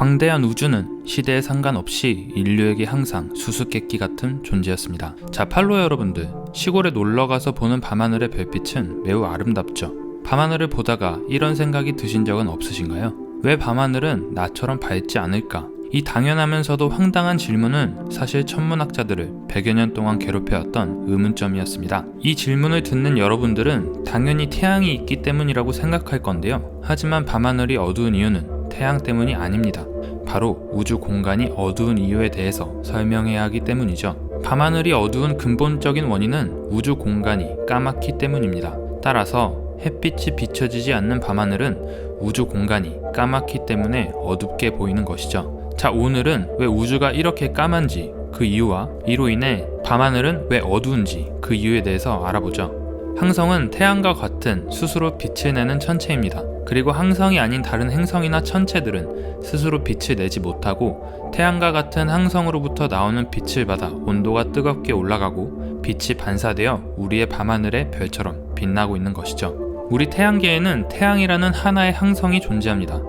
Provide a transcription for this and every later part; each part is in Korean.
광대한 우주는 시대에 상관없이 인류에게 항상 수수께끼 같은 존재였습니다. 자, 팔로 여러분들, 시골에 놀러 가서 보는 밤하늘의 별빛은 매우 아름답죠. 밤하늘을 보다가 이런 생각이 드신 적은 없으신가요? 왜 밤하늘은 나처럼 밝지 않을까? 이 당연하면서도 황당한 질문은 사실 천문학자들을 100여 년 동안 괴롭혀왔던 의문점이었습니다. 이 질문을 듣는 여러분들은 당연히 태양이 있기 때문이라고 생각할 건데요. 하지만 밤하늘이 어두운 이유는 태양 때문이 아닙니다. 바로 우주 공간이 어두운 이유에 대해서 설명해야 하기 때문이죠. 밤하늘이 어두운 근본적인 원인은 우주 공간이 까맣기 때문입니다. 따라서 햇빛이 비춰지지 않는 밤하늘은 우주 공간이 까맣기 때문에 어둡게 보이는 것이죠. 자, 오늘은 왜 우주가 이렇게 까만지 그 이유와 이로 인해 밤하늘은 왜 어두운지 그 이유에 대해서 알아보죠. 항성은 태양과 같은 스스로 빛을 내는 천체입니다. 그리고 항성이 아닌 다른 행성이나 천체들은 스스로 빛을 내지 못하고 태양과 같은 항성으로부터 나오는 빛을 받아 온도가 뜨겁게 올라가고 빛이 반사되어 우리의 밤하늘의 별처럼 빛나고 있는 것이죠. 우리 태양계에는 태양이라는 하나의 항성이 존재합니다.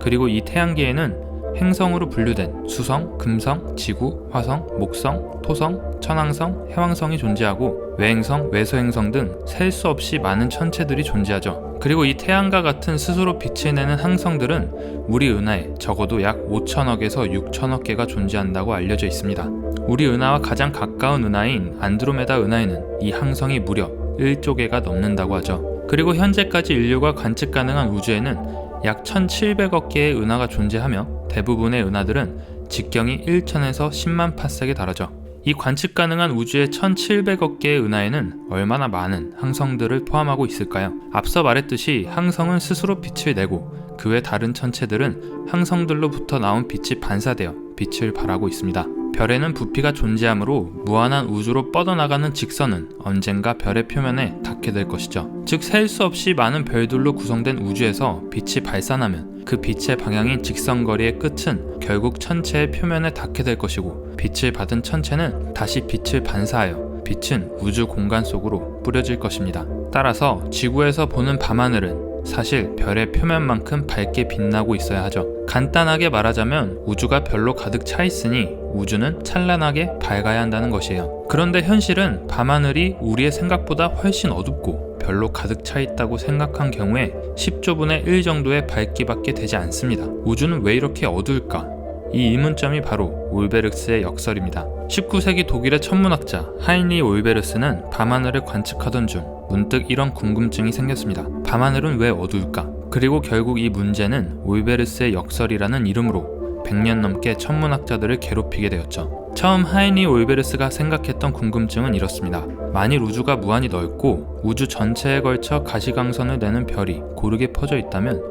그리고 이 태양계에는 행성으로 분류된 수성, 금성, 지구, 화성, 목성, 토성, 천왕성, 해왕성이 존재하고 외행성, 외소행성 등 셀 수 없이 많은 천체들이 존재하죠. 그리고 이 태양과 같은 스스로 빛을 내는 항성들은 우리 은하에 적어도 약 5천억에서 6천억 개가 존재한다고 알려져 있습니다. 우리 은하와 가장 가까운 은하인 안드로메다 은하에는 이 항성이 무려 1조 개가 넘는다고 하죠. 그리고 현재까지 인류가 관측 가능한 우주에는 약 1,700억 개의 은하가 존재하며 대부분의 은하들은 직경이 1천에서 10만 파섹에 달하죠. 이 관측 가능한 우주의 1,700억 개의 은하에는 얼마나 많은 항성들을 포함하고 있을까요? 앞서 말했듯이 항성은 스스로 빛을 내고 그 외 다른 천체들은 항성들로부터 나온 빛이 반사되어 빛을 발하고 있습니다. 별에는 부피가 존재하므로 무한한 우주로 뻗어나가는 직선은 언젠가 별의 표면에 닿게 될 것이죠. 즉, 셀 수 없이 많은 별들로 구성된 우주에서 빛이 발산하면 그 빛의 방향인 직선거리의 끝은 결국 천체의 표면에 닿게 될 것이고 빛을 받은 천체는 다시 빛을 반사하여 빛은 우주 공간 속으로 뿌려질 것입니다. 따라서 지구에서 보는 밤하늘은 사실 별의 표면만큼 밝게 빛나고 있어야 하죠. 간단하게 말하자면 우주가 별로 가득 차 있으니 우주는 찬란하게 밝아야 한다는 것이에요. 그런데 현실은 밤하늘이 우리의 생각보다 훨씬 어둡고 별로 가득 차 있다고 생각한 경우에 10조분의 1 정도의 밝기밖에 되지 않습니다. 우주는 왜 이렇게 어두울까? 이 의문점이 바로 올베르스의 역설입니다. 19세기 독일의 천문학자 하인리 올베르스는 밤하늘을 관측하던 중 문득 이런 궁금증이 생겼습니다. 밤하늘은 왜 어두울까? 그리고 결국 이 문제는 올베르스의 역설이라는 이름으로 100년 넘게 천문학자들을 괴롭히게 되었죠. 처음 하이니 올베르스가 생각했던 궁금증은 이렇습니다. 만일 우주가 무한히 넓고 우주 전체에 걸쳐 가시광선을 내는 별이 고르게 퍼져 있다면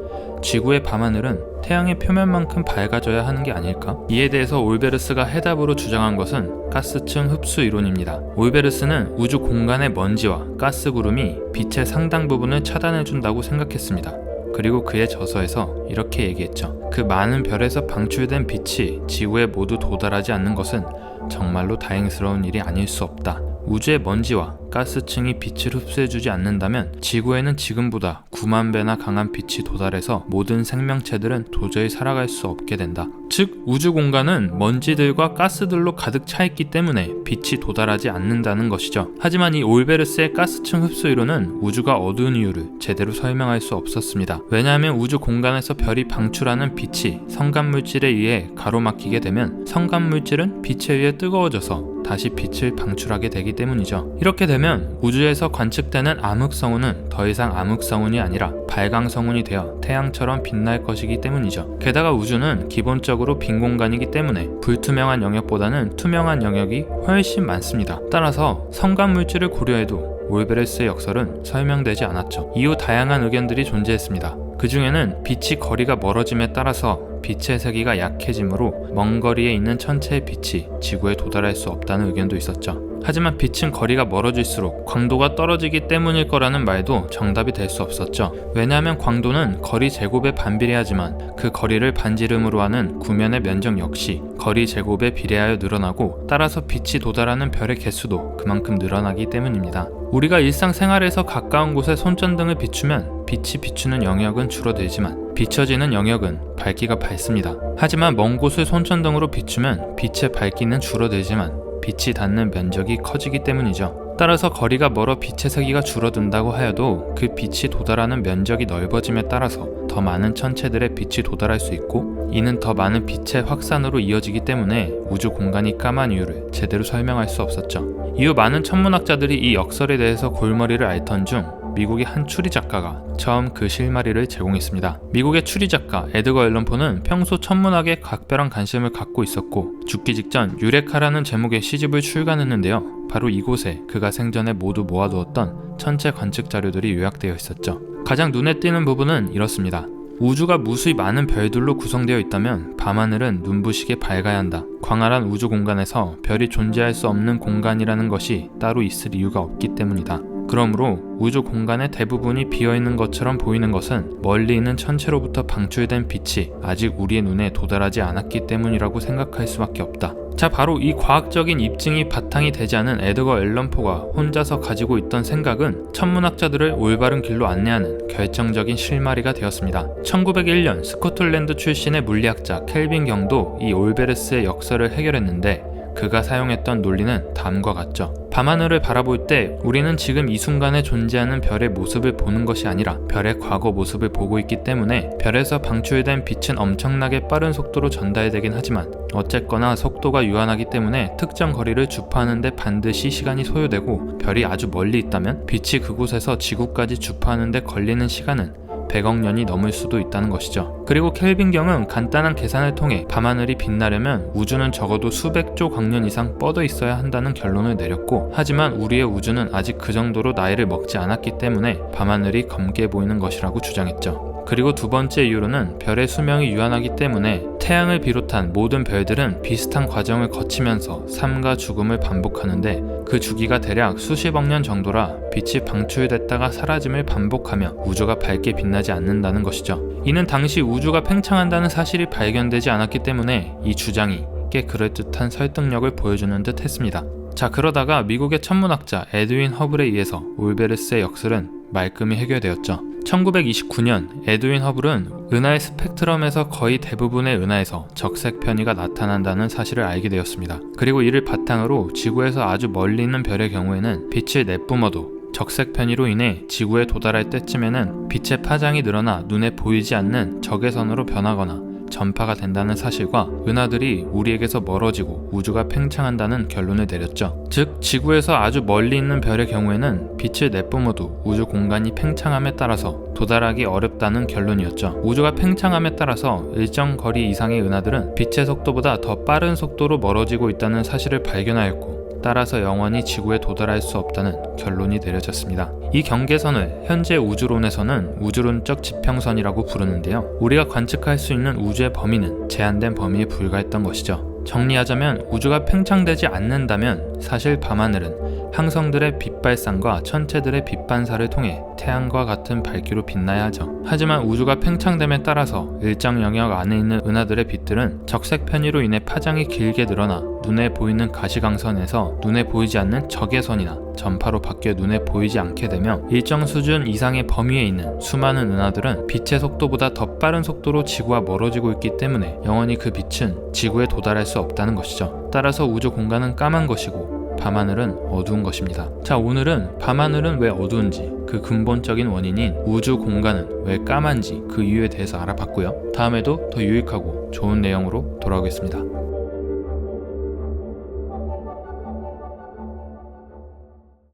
지구의 밤하늘은 태양의 표면만큼 밝아져야 하는 게 아닐까? 이에 대해서 올베르스가 해답으로 주장한 것은 가스층 흡수 이론입니다. 올베르스는 우주 공간의 먼지와 가스 구름이 빛의 상당 부분을 차단해준다고 생각했습니다. 그리고 그의 저서에서 이렇게 얘기했죠. 그 많은 별에서 방출된 빛이 지구에 모두 도달하지 않는 것은 정말로 다행스러운 일이 아닐 수 없다. 우주의 먼지와 가스층이 빛을 흡수해주지 않는다면 지구에는 지금보다 9만 배나 강한 빛이 도달해서 모든 생명체들은 도저히 살아갈 수 없게 된다. 즉, 우주 공간은 먼지들과 가스들로 가득 차 있기 때문에 빛이 도달하지 않는다는 것이죠. 하지만 이 올베르스의 가스층 흡수 이론은 우주가 어두운 이유를 제대로 설명할 수 없었습니다. 왜냐하면 우주 공간에서 별이 방출하는 빛이 성간 물질에 의해 가로막히게 되면 성간 물질은 빛에 의해 뜨거워져서 다시 빛을 방출하게 되기 때문이죠. 이렇게 되면 우주에서 관측되는 암흑성운은 더 이상 암흑성운이 아니라 발광성운이 되어 태양처럼 빛날 것이기 때문이죠. 게다가 우주는 기본적으로 빈 공간이기 때문에 불투명한 영역보다는 투명한 영역이 훨씬 많습니다. 따라서 성간 물질을 고려해도 올베르스의 역설은 설명되지 않았죠. 이후 다양한 의견들이 존재했습니다. 그 중에는 빛이 거리가 멀어짐에 따라서 빛의 세기가 약해지므로 먼 거리에 있는 천체의 빛이 지구에 도달할 수 없다는 의견도 있었죠. 하지만 빛은 거리가 멀어질수록 광도가 떨어지기 때문일 거라는 말도 정답이 될 수 없었죠. 왜냐하면 광도는 거리 제곱에 반비례하지만 그 거리를 반지름으로 하는 구면의 면적 역시 거리 제곱에 비례하여 늘어나고 따라서 빛이 도달하는 별의 개수도 그만큼 늘어나기 때문입니다. 우리가 일상생활에서 가까운 곳에 손전등을 비추면 빛이 비추는 영역은 줄어들지만 비춰지는 영역은 밝기가 밝습니다. 하지만 먼 곳을 손전등으로 비추면 빛의 밝기는 줄어들지만 빛이 닿는 면적이 커지기 때문이죠. 따라서 거리가 멀어 빛의 세기가 줄어든다고 하여도 그 빛이 도달하는 면적이 넓어짐에 따라서 더 많은 천체들의 빛이 도달할 수 있고 이는 더 많은 빛의 확산으로 이어지기 때문에 우주 공간이 까만 이유를 제대로 설명할 수 없었죠. 이후 많은 천문학자들이 이 역설에 대해서 골머리를 앓던 중 미국의 한 추리 작가가 처음 그 실마리를 제공했습니다. 미국의 추리 작가 에드거 앨런포는 평소 천문학에 각별한 관심을 갖고 있었고 죽기 직전 유레카라는 제목의 시집을 출간했는데요. 바로 이곳에 그가 생전에 모두 모아두었던 천체 관측 자료들이 요약되어 있었죠. 가장 눈에 띄는 부분은 이렇습니다. 우주가 무수히 많은 별들로 구성되어 있다면 밤하늘은 눈부시게 밝아야 한다. 광활한 우주 공간에서 별이 존재할 수 없는 공간이라는 것이 따로 있을 이유가 없기 때문이다. 그러므로 우주 공간의 대부분이 비어 있는 것처럼 보이는 것은 멀리 있는 천체로부터 방출된 빛이 아직 우리의 눈에 도달하지 않았기 때문이라고 생각할 수밖에 없다. 자, 바로 이 과학적인 입증이 바탕이 되지 않은 에드거 앨런포가 혼자서 가지고 있던 생각은 천문학자들을 올바른 길로 안내하는 결정적인 실마리가 되었습니다. 1901년 스코틀랜드 출신의 물리학자 켈빈 경도 이 올베르스의 역설을 해결했는데 그가 사용했던 논리는 다음과 같죠. 밤하늘을 바라볼 때 우리는 지금 이 순간에 존재하는 별의 모습을 보는 것이 아니라 별의 과거 모습을 보고 있기 때문에 별에서 방출된 빛은 엄청나게 빠른 속도로 전달되긴 하지만 어쨌거나 속도가 유한하기 때문에 특정 거리를 주파하는데 반드시 시간이 소요되고 별이 아주 멀리 있다면 빛이 그곳에서 지구까지 주파하는데 걸리는 시간은 100억 년이 넘을 수도 있다는 것이죠. 그리고 켈빈경은 간단한 계산을 통해 밤하늘이 빛나려면 우주는 적어도 수백조 광년 이상 뻗어 있어야 한다는 결론을 내렸고 하지만 우리의 우주는 아직 그 정도로 나이를 먹지 않았기 때문에 밤하늘이 검게 보이는 것이라고 주장했죠. 그리고 두 번째 이유로는 별의 수명이 유한하기 때문에 태양을 비롯한 모든 별들은 비슷한 과정을 거치면서 삶과 죽음을 반복하는데 그 주기가 대략 수십억 년 정도라 빛이 방출됐다가 사라짐을 반복하며 우주가 밝게 빛나지 않는다는 것이죠. 이는 당시 우주가 팽창한다는 사실이 발견되지 않았기 때문에 이 주장이 꽤 그럴듯한 설득력을 보여주는 듯 했습니다. 자, 그러다가 미국의 천문학자 에드윈 허블에 의해서 올베르스의 역설은 말끔히 해결되었죠. 1929년 에드윈 허블은 은하의 스펙트럼에서 거의 대부분의 은하에서 적색 편의가 나타난다는 사실을 알게 되었습니다. 그리고 이를 바탕으로 지구에서 아주 멀리 있는 별의 경우에는 빛을 내뿜어도 적색 편의로 인해 지구에 도달할 때쯤에는 빛의 파장이 늘어나 눈에 보이지 않는 적외선으로 변하거나 전파가 된다는 사실과 은하들이 우리에게서 멀어지고 우주가 팽창한다는 결론을 내렸죠. 즉, 지구에서 아주 멀리 있는 별의 경우에는 빛을 내뿜어도 우주 공간이 팽창함에 따라서 도달하기 어렵다는 결론이었죠. 우주가 팽창함에 따라서 일정 거리 이상의 은하들은 빛의 속도보다 더 빠른 속도로 멀어지고 있다는 사실을 발견하였고 따라서 영원히 지구에 도달할 수 없다는 결론이 내려졌습니다. 이 경계선을 현재 우주론에서는 우주론적 지평선이라고 부르는데요. 우리가 관측할 수 있는 우주의 범위는 제한된 범위에 불과했던 것이죠. 정리하자면 우주가 팽창되지 않는다면 사실 밤하늘은 항성들의 빛 발산과 천체들의 빛 반사를 통해 태양과 같은 밝기로 빛나야 하죠. 하지만 우주가 팽창됨에 따라서 일정 영역 안에 있는 은하들의 빛들은 적색 편의로 인해 파장이 길게 늘어나 눈에 보이는 가시광선에서 눈에 보이지 않는 적외선이나 전파로 바뀌어 눈에 보이지 않게 되며 일정 수준 이상의 범위에 있는 수많은 은하들은 빛의 속도보다 더 빠른 속도로 지구와 멀어지고 있기 때문에 영원히 그 빛은 지구에 도달할 수 없다는 것이죠. 따라서 우주 공간은 까만 것이고 밤하늘은 어두운 것입니다. 자, 오늘은 밤하늘은 왜 어두운지, 그 근본적인 원인인 우주 공간은 왜 까만지 그 이유에 대해서 알아봤고요. 다음에도 더 유익하고 좋은 내용으로 돌아오겠습니다.